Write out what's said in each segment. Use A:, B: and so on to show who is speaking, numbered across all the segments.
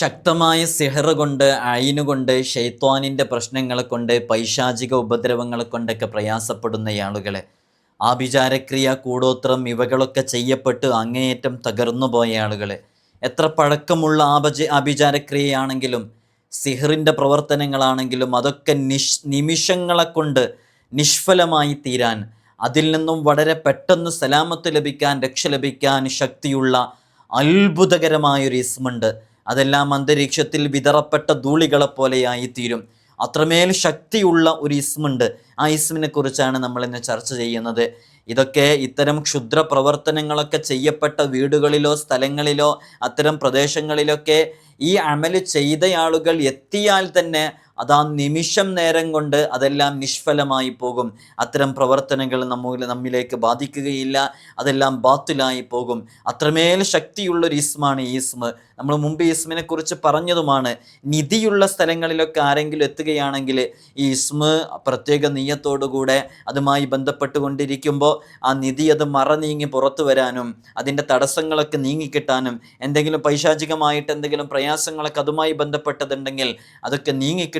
A: ശക്തമായ സിഹറ് കൊണ്ട് അയിനുകൊണ്ട് ഷെയ്ത്വാനിന്റെ പ്രശ്നങ്ങളെ കൊണ്ട് പൈശാചിക ഉപദ്രവങ്ങളെ കൊണ്ടൊക്കെ പ്രയാസപ്പെടുന്ന ആളുകളെ. ആഭിചാരക്രിയ കൂടോത്രം ഇവകളൊക്കെ ചെയ്യപ്പെട്ട് അങ്ങേയറ്റം തകർന്നു പോയ ആളുകളെ. എത്ര പഴക്കമുള്ള ആപജ ആഭിചാരക്രിയയാണെങ്കിലും സിഹറിന്റെ പ്രവർത്തനങ്ങളാണെങ്കിലും അതൊക്കെ നിഷ് നിമിഷങ്ങളെ കൊണ്ട് നിഷ്ഫലമായി തീരാൻ അതിൽ നിന്നും വളരെ പെട്ടെന്ന് സലാമത്ത് ലഭിക്കാൻ രക്ഷ ലഭിക്കാൻ ശക്തിയുള്ള അത്ഭുതകരമായൊരു ഇസ്മുണ്ട്. അതെല്ലാം അന്തരീക്ഷത്തിൽ വിതറപ്പെട്ട ധൂളികളെപ്പോലെയായിത്തീരും. പോലെയായി തീരും അത്രമേൽ ശക്തിയുള്ള ഒരു ഇസ്മുണ്ട്. ആ ഇസ്മിനെ കുറിച്ചാണ് നമ്മൾ ഇന്ന് ചർച്ച ചെയ്യുന്നത്. ഇതൊക്കെ ഇത്തരം ക്ഷുദ്ര പ്രവർത്തനങ്ങളൊക്കെ ചെയ്യപ്പെട്ട വീടുകളിലോ സ്ഥലങ്ങളിലോ അത്തരം പ്രദേശങ്ങളിലൊക്കെ ഈ അമൽ ചെയ്ത ആളുകൾ എത്തിയാൽ തന്നെ അത് നിമിഷം നേരം കൊണ്ട് അതെല്ലാം നിഷ്ഫലമായി പോകും. അത്തരം പ്രവർത്തനങ്ങൾ നമ്മൾ നമ്മിലേക്ക് ബാധിക്കുകയില്ല. അതെല്ലാം ബാത്തിലായി പോകും. അത്രമേൽ ശക്തിയുള്ളൊരു ഇസ്മാണ് ഈ നമ്മൾ മുമ്പ് ഇസ്മിനെ കുറിച്ച് പറഞ്ഞതുമാണ്. നിധിയുള്ള സ്ഥലങ്ങളിലൊക്കെ ആരെങ്കിലും എത്തുകയാണെങ്കിൽ ഈ ഇസ്മ് പ്രത്യേക നീയത്തോടുകൂടെ അതുമായി ബന്ധപ്പെട്ടുകൊണ്ടിരിക്കുമ്പോൾ ആ നിധി അത് മറ നീങ്ങി പുറത്തു വരാനും അതിന്റെ തടസ്സങ്ങളൊക്കെ നീങ്ങിക്കിട്ടാനും എന്തെങ്കിലും പൈശാചികമായിട്ട് എന്തെങ്കിലും പ്രയാസങ്ങളൊക്കെ അതുമായി ബന്ധപ്പെട്ടതുണ്ടെങ്കിൽ അതൊക്കെ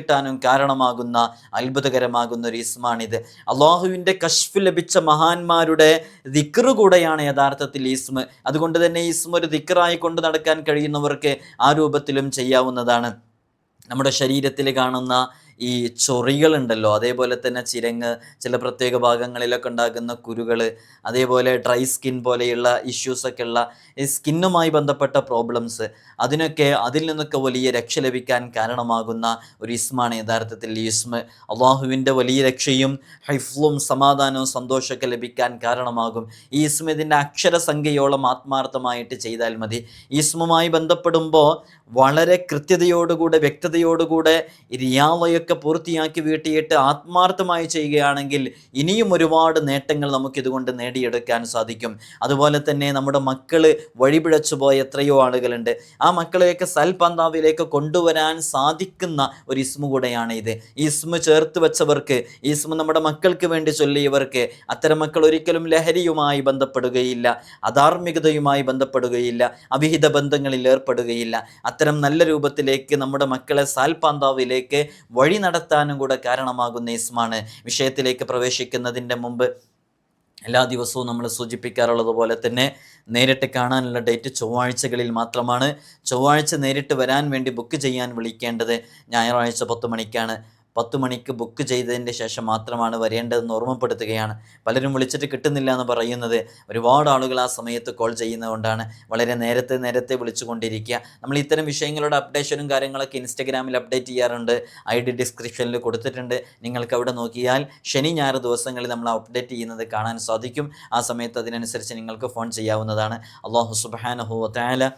A: നീങ്ങിക്കിട്ടാനും കാരണമാകുന്ന അത്ഭുതകരമാകുന്ന ഒരു ഇസ്മാണിത് അള്ളാഹുവിന്റെ കഷ്ഫ് ലഭിച്ച മഹാന്മാരുടെ ദിക്റ് കൂടെയാണ് യഥാർത്ഥത്തിൽ ഈസ്മ്. അതുകൊണ്ട് തന്നെ ഈസ്മ ഒരു ദിക്റായി കൊണ്ട് നടക്കാൻ കഴിയുന്നവർക്ക് ആ രൂപത്തിലും ചെയ്യാവുന്നതാണ്. നമ്മുടെ ശരീരത്തിൽ കാണുന്ന ഈ ചൊറികളുണ്ടല്ലോ അതേപോലെ തന്നെ ചിരങ്ങ് ചില പ്രത്യേക ഭാഗങ്ങളിലൊക്കെ ഉണ്ടാകുന്ന കുരുകൾ അതേപോലെ ഡ്രൈ സ്കിൻ പോലെയുള്ള ഇഷ്യൂസൊക്കെ ഉള്ള ഈ സ്കിന്നുമായി ബന്ധപ്പെട്ട പ്രോബ്ലംസ് അതിനൊക്കെ അതിൽ നിന്നൊക്കെ വലിയ രക്ഷ ലഭിക്കാൻ കാരണമാകുന്ന ഒരു ഇസ്മാണ് യഥാർത്ഥത്തിൽ ഈ ഇസ്മ അള്ളാഹുവിന്റെ വലിയ രക്ഷയും ഹൈഫ്ലും സമാധാനവും സന്തോഷമൊക്കെ ലഭിക്കാൻ കാരണമാകും. ഈ ഇസ്മ ഇതിന്റെ അക്ഷരസംഖ്യയോളം ആത്മാർത്ഥമായിട്ട് ചെയ്താൽ മതി. ഇസ്മുമായി ബന്ധപ്പെടുമ്പോൾ വളരെ കൃത്യതയോടുകൂടെ വ്യക്തതയോടുകൂടെ റിയാവയൊക്കെ പൂർത്തിയാക്കി വീട്ടിയിട്ട് ആത്മാർത്ഥമായി ചെയ്യുകയാണെങ്കിൽ ഇനിയും ഒരുപാട് നേട്ടങ്ങൾ നമുക്കിതുകൊണ്ട് നേടിയെടുക്കാൻ സാധിക്കും. അതുപോലെ തന്നെ നമ്മുടെ മക്കൾ വഴിപിഴച്ചു പോയ എത്രയോ ആളുകളുണ്ട്. ആ മക്കളെയൊക്കെ സൽപന്താവിലേക്ക് കൊണ്ടുവരാൻ സാധിക്കുന്ന ഒരു ഇസ്മു കൂടെയാണ് ഇത്. ഇസ്മു ചേർത്ത് വെച്ചവർക്ക് ഇസ്മു നമ്മുടെ മക്കൾക്ക് വേണ്ടി ചൊല്ലിയവർക്ക് അത്തരം മക്കൾ ഒരിക്കലും ലഹരിയുമായി ബന്ധപ്പെടുകയില്ല അധാർമികതയുമായി ബന്ധപ്പെടുകയില്ല അവിഹിത ബന്ധങ്ങളിൽ ഏർപ്പെടുകയില്ല. അത്തരം നല്ല രൂപത്തിലേക്ക് നമ്മുടെ മക്കളെ സാൽപാന്താവിലേക്ക് വഴി നടത്താനും കൂടെ കാരണമാകുന്ന ഇസ്മാണ്. വിഷയത്തിലേക്ക് പ്രവേശിക്കുന്നതിന്റെ മുമ്പ് എല്ലാ ദിവസവും നമ്മൾ സൂചിപ്പിക്കാറുള്ളത് പോലെ തന്നെ നേരിട്ട് കാണാനുള്ള ഡേറ്റ് ചൊവ്വാഴ്ചകളിൽ മാത്രമാണ്. ചൊവ്വാഴ്ച നേരിട്ട് വരാൻ വേണ്ടി ബുക്ക് ചെയ്യാൻ വിളിക്കേണ്ടത് ഞായറാഴ്ച പത്ത് മണിക്കാണ്. പത്ത് മണിക്ക് ബുക്ക് ചെയ്തതിന്റെ ശേഷം മാത്രമാണ് വരേണ്ടതെന്ന് ഓർമ്മപ്പെടുത്തുകയാണ്. പലരും വിളിച്ചിട്ട് കിട്ടുന്നില്ല എന്ന് പറയുന്നത് ഒരുപാട് ആളുകൾ ആ സമയത്ത് കോൾ ചെയ്യുന്നതുകൊണ്ടാണ്. വളരെ നേരത്തെ നേരത്തെ വിളിച്ചുകൊണ്ടിരിക്കുക. നമ്മൾ ഇത്തരം വിഷയങ്ങളുടെ അപ്ഡേഷനും കാര്യങ്ങളൊക്കെ ഇൻസ്റ്റഗ്രാമിൽ അപ്ഡേറ്റ് ചെയ്യാറുണ്ട്. ഐ ഡി ഡിസ്ക്രിപ്ഷനിൽ കൊടുത്തിട്ടുണ്ട്. നിങ്ങൾക്ക് അവിടെ നോക്കിയാൽ ശനി ഞായർ ദിവസങ്ങളിൽ നമ്മൾ അപ്ഡേറ്റ് ചെയ്യുന്നത് കാണാൻ സാധിക്കും. ആ സമയത്ത് അതിനനുസരിച്ച് നിങ്ങൾക്ക് ഫോൺ ചെയ്യാവുന്നതാണ്. അള്ളാഹു സുബാനഹു താല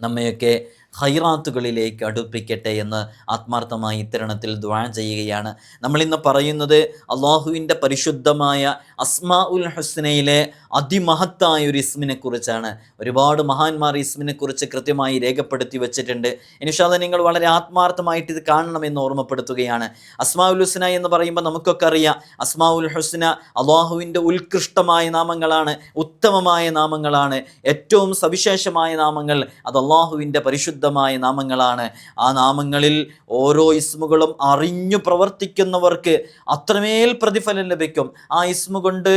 A: നമ്മയൊക്കെ ഹൈറാത്തുകളിലേക്ക് അടുപ്പിക്കട്ടെ എന്ന് ആത്മാർത്ഥമായി ഇത്തരണത്തിൽ ദ്വാ ചെയ്യുകയാണ്. നമ്മളിന്ന് പറയുന്നത് അള്ളാഹുവിന്റെ പരിശുദ്ധമായ അസ്മാ ഉൽ ഹുസ്നയിലെ അതിമഹത്തായ ഒരു ഇസ്മിനെ കുറിച്ചാണ്. ഒരുപാട് മഹാന്മാർ ഇസ്മിനെ കുറിച്ച് കൃത്യമായി രേഖപ്പെടുത്തി വെച്ചിട്ടുണ്ട്. ഇനിഷാദ നിങ്ങൾ വളരെ ആത്മാർത്ഥമായിട്ട് ഇത് കാണണമെന്ന് ഓർമ്മപ്പെടുത്തുകയാണ്. അസ്മാ ഉൽ ഹുസ്ന എന്ന് പറയുമ്പോൾ നമുക്കൊക്കെ അറിയാം അസ്മാ ഉൽ ഹുസ്ന അള്ളാഹുവിന്റെ ഉത്കൃഷ്ടമായ നാമങ്ങളാണ് ഉത്തമമായ നാമങ്ങളാണ്. ഏറ്റവും സവിശേഷമായ നാമങ്ങൾ അത് അള്ളാഹുവിന്റെ പരിശുദ്ധമായ നാമങ്ങളാണ്. ആ നാമങ്ങളിൽ ഓരോ ഇസ്മുകളും അറിഞ്ഞു പ്രവർത്തിക്കുന്നവർക്ക് അത്രമേൽ പ്രതിഫലം ലഭിക്കും. ആ ഇസ്മു കൊണ്ട്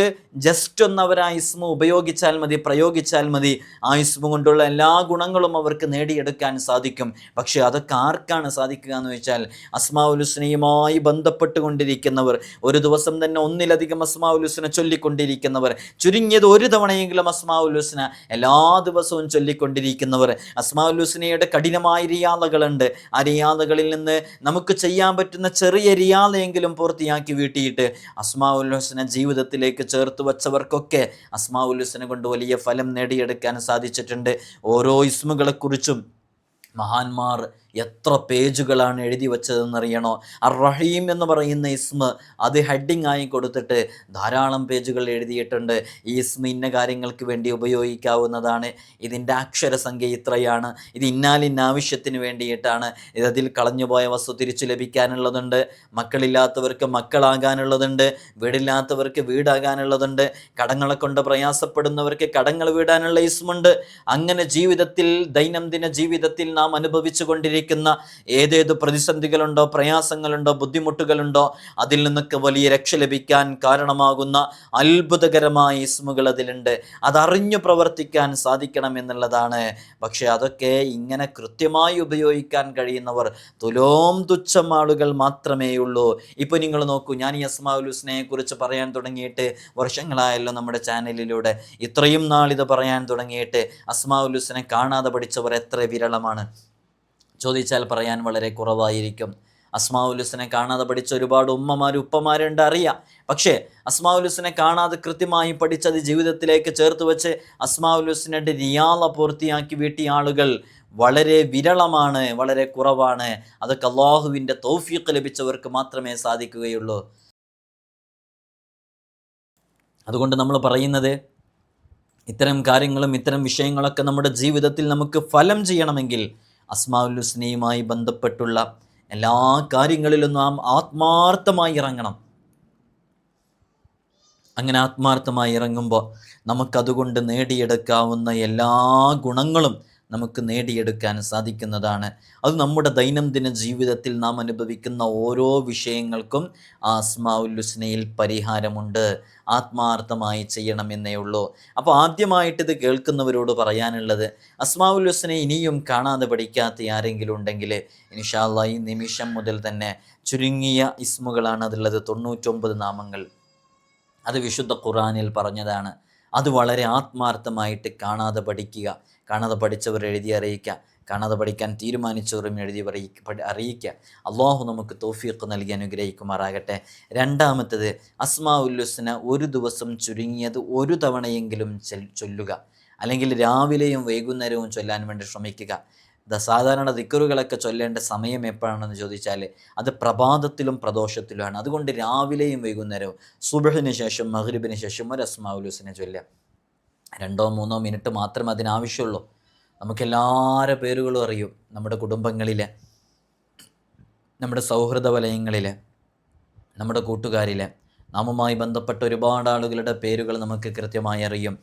A: ജസ്റ്റ് ഒന്ന് അവർ ആ ഇസ്മു ഉപയോഗിച്ചാൽ മതി പ്രയോഗിച്ചാൽ മതി. ആ ഇസ്മു കൊണ്ടുള്ള എല്ലാ ഗുണങ്ങളും അവർക്ക് നേടിയെടുക്കാൻ സാധിക്കും. പക്ഷേ അതൊക്കെ ആർക്കാണ് സാധിക്കുക എന്ന് വെച്ചാൽ അസ്മാവുലുസ്നയുമായി ബന്ധപ്പെട്ടുകൊണ്ടിരിക്കുന്നവർ ഒരു ദിവസം തന്നെ ഒന്നിലധികം അസ്മാവുലുസ്ന ചൊല്ലിക്കൊണ്ടിരിക്കുന്നവർ ചുരുങ്ങിയത് ഒരു തവണയെങ്കിലും അസ്മാവുലുസ്ന എല്ലാ ദിവസവും ചൊല്ലിക്കൊണ്ടിരിക്കുന്നവർ അസ്മാവുലുസ്നയുടെ കഠിനമായ റിയാദകളുണ്ട് ആ റിയാദകളിൽ നിന്ന് നമുക്ക് ചെയ്യാൻ പറ്റുന്ന ചെറിയ റിയാദയെങ്കിലും പൂർത്തിയാക്കി വീട്ടിയിട്ട് അസ്മാഉൽ ഹുസ്ന ജീവിതത്തിലേക്ക് ചേർത്ത് വച്ചവർക്കൊക്കെ അസ്മാഉൽ ഹുസ്ന കൊണ്ട് വലിയ ഫലം നേടിയെടുക്കാൻ സാധിച്ചിട്ടുണ്ട്. ഓരോ ഇസ്മുകളെക്കുറിച്ചും മഹാന്മാർ എത്ര പേജുകളാണ് എഴുതി വച്ചതെന്നറിയണോ? അർ റഹീം എന്ന് പറയുന്ന ഇസ്മ അത് ഹെഡിങ് ആയി കൊടുത്തിട്ട് ധാരാളം പേജുകൾ എഴുതിയിട്ടുണ്ട്. ഈ ഇസ്മ ഇന്ന കാര്യങ്ങൾക്ക് വേണ്ടി ഉപയോഗിക്കാവുന്നതാണ്. ഇതിന്റെ അക്ഷരസംഖ്യ ഇത്രയാണ്. ഇത് ഇന്നാലിന്ന ആവശ്യത്തിന് വേണ്ടിയിട്ടാണ്. ഇതതിൽ കളഞ്ഞുപോയ വസ്തു തിരിച്ചു ലഭിക്കാനുള്ളതുണ്ട്. മക്കളില്ലാത്തവർക്ക് മക്കളാകാനുള്ളതുണ്ട്. വീടില്ലാത്തവർക്ക് വീടാകാനുള്ളതുണ്ട്. കടങ്ങളെ കൊണ്ട് പ്രയാസപ്പെടുന്നവർക്ക് കടങ്ങൾ വീടാനുള്ള ഇസ്മുണ്ട്. അങ്ങനെ ജീവിതത്തിൽ ദൈനംദിന ജീവിതത്തിൽ നാം അനുഭവിച്ചു കൊണ്ടിരിക്കുന്ന ഏതേത് പ്രതിസന്ധികളുണ്ടോ പ്രയാസങ്ങളുണ്ടോ ബുദ്ധിമുട്ടുകളുണ്ടോ അതിൽ നിന്നൊക്കെ വലിയ രക്ഷ ലഭിക്കാൻ കാരണമാകുന്ന അത്ഭുതകരമായ ഇസ്മുകൾ അതിലുണ്ട്. അതറിഞ്ഞു പ്രവർത്തിക്കാൻ സാധിക്കണം എന്നുള്ളതാണ്. പക്ഷേ അതൊക്കെ ഇങ്ങനെ കൃത്യമായി ഉപയോഗിക്കാൻ കഴിയുന്നവർ തുലോം തുച്ഛം ആളുകൾ മാത്രമേ ഉള്ളൂ. ഇപ്പൊ നിങ്ങൾ നോക്കൂ ഞാൻ ഈ അസ്മാഉൽ ഹുസ്നയെ കുറിച്ച് പറയാൻ തുടങ്ങിയിട്ട് വർഷങ്ങളായല്ലോ നമ്മുടെ ചാനലിലൂടെ. ഇത്രയും നാൾ ഇത് പറയാൻ തുടങ്ങിയിട്ട് അസ്മാഉൽ ഹുസ്നെ കാണാതെ പഠിച്ചവർ എത്ര വിരളമാണ്. ചോദിച്ചാൽ പറയാൻ വളരെ കുറവായിരിക്കും. അസ്മാവുലുസിനെ കാണാതെ പഠിച്ച ഒരുപാട് ഉമ്മമാർ ഉപ്പമാരുണ്ട് അറിയാം. പക്ഷേ അസ്മാവുലുസിനെ കാണാതെ കൃത്യമായി പഠിച്ചത് ജീവിതത്തിലേക്ക് ചേർത്ത് വെച്ച് അസ്മാവുലുസിനെ റിയാള പൂർത്തിയാക്കി വീട്ടിയ ആളുകൾ വളരെ വിരളമാണ് വളരെ കുറവാണ്. അതൊക്കെ അള്ളാഹുവിന്റെ തൗഫീഖ് ലഭിച്ചവർക്ക് മാത്രമേ സാധിക്കുകയുള്ളൂ. അതുകൊണ്ട് നമ്മൾ പറയുന്നത് ഇത്തരം കാര്യങ്ങളും ഇത്തരം വിഷയങ്ങളൊക്കെ നമ്മുടെ ജീവിതത്തിൽ നമുക്ക് ഫലം ചെയ്യണമെങ്കിൽ അസ്മാഉൽ ഹുസ്നയുമായി ബന്ധപ്പെട്ടുള്ള എല്ലാ കാര്യങ്ങളിലും നാം ആത്മാർത്ഥമായി ഇറങ്ങണം. അങ്ങനെ ആത്മാർത്ഥമായി ഇറങ്ങുമ്പോൾ നമുക്കതുകൊണ്ട് നേടിയെടുക്കാവുന്ന എല്ലാ ഗുണങ്ങളും നമുക്ക് നേടിയെടുക്കാൻ സാധിക്കുന്നതാണ്. അത് നമ്മുടെ ദൈനംദിന ജീവിതത്തിൽ നാം അനുഭവിക്കുന്ന ഓരോ വിഷയങ്ങൾക്കും ആസ്മാവുല്ലുസ്നയിൽ പരിഹാരമുണ്ട്. ആത്മാർത്ഥമായി ചെയ്യണമെന്നേ ഉള്ളൂ. അപ്പോൾ ആദ്യമായിട്ട് ഇത് കേൾക്കുന്നവരോട് പറയാനുള്ളത് അസ്മാവുല്ലുസ്നെ ഇനിയും കാണാതെ പഠിക്കാത്ത ആരെങ്കിലും ഉണ്ടെങ്കിൽ ഇൻഷാല്ല ഈ നിമിഷം മുതൽ തന്നെ ചുരുങ്ങിയ ഇസ്മുകളാണ് അതുള്ളത് തൊണ്ണൂറ്റൊമ്പത് നാമങ്ങൾ. അത് വിശുദ്ധ ഖുറാനിൽ പറഞ്ഞതാണ്. അത് വളരെ ആത്മാർത്ഥമായിട്ട് കാണാതെ പഠിക്കുക. കാണാതെ പഠിച്ചവർ എഴുതി അറിയിക്കുക കാണാതെ പഠിക്കാൻ തീരുമാനിച്ചവരും എഴുതി അറിയിക്കുക അള്ളാഹു നമുക്ക് തോഫീഖ് നൽകി അനുഗ്രഹിക്കുമാറാകട്ടെ. രണ്ടാമത്തത് അസ്മാ ഉല്ലുസ്ന ഒരു ദിവസം ചുരുങ്ങിയത് ഒരു തവണയെങ്കിലും ചൊല്ലുക. അല്ലെങ്കിൽ രാവിലെയും വൈകുന്നേരവും ചൊല്ലാൻ വേണ്ടി ശ്രമിക്കുക. സാധാരണ ദിക്കറുകളൊക്കെ ചൊല്ലേണ്ട സമയം എപ്പോഴാണെന്ന് ചോദിച്ചാൽ അത് പ്രഭാതത്തിലും പ്രദോഷത്തിലുമാണ്. അതുകൊണ്ട് രാവിലെയും വൈകുന്നേരവും സുബഹിന് ശേഷം മഹ്രിബിന് ശേഷം ഒരു അസ്മാഉലുസിനെ ചൊല്ലുക. രണ്ടോ മൂന്നോ മിനിറ്റ് മാത്രമേ അതിനാവശ്യമുള്ളൂ. നമുക്കെല്ലാവരുടെ പേരുകളും അറിയും നമ്മുടെ കുടുംബങ്ങളിൽ നമ്മുടെ സൗഹൃദ വലയങ്ങളിലെ നമ്മുടെ കൂട്ടുകാരിലെ. നാമുമായി ബന്ധപ്പെട്ട ഒരുപാട് ആളുകളുടെ പേരുകൾ നമുക്ക് കൃത്യമായി അറിയും.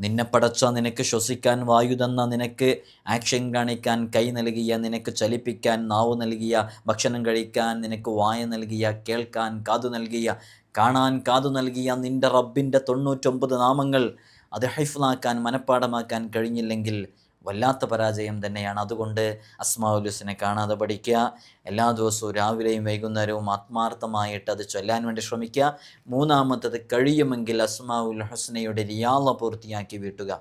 A: നിന്നെ പടച്ച നിനക്ക് ശ്വസിക്കാൻ വായു തന്ന നിനക്ക് ആക്ഷൻ കാണിക്കാൻ കൈ നൽകിയ നിനക്ക് ചലിപ്പിക്കാൻ നാവ് നൽകിയ ഭക്ഷണം കഴിക്കാൻ നിനക്ക് വായ നൽകിയ കേൾക്കാൻ കാതു നൽകിയ കാണാൻ കാതു നൽകിയ നിന്റെ റബ്ബിന്റെ തൊണ്ണൂറ്റൊമ്പത് നാമങ്ങൾ അത് ഹൈഫിലാക്കാൻ മനഃപ്പാടമാക്കാൻ കഴിഞ്ഞില്ലെങ്കിൽ വല്ലാത്ത പരാജയം തന്നെയാണ്. അതുകൊണ്ട് അസ്മാവുലുസിനെ കാണാതെ പഠിക്കുക. എല്ലാ ദിവസവും രാവിലെയും വൈകുന്നേരവും ആത്മാർത്ഥമായിട്ട് അത് ചൊല്ലാൻ വേണ്ടി ശ്രമിക്കുക. മൂന്നാമത്തത് കഴിയുമെങ്കിൽ അസ്മാവുൽ ഹുസ്നയുടെ റിയാള പൂർത്തിയാക്കി വീട്ടുക.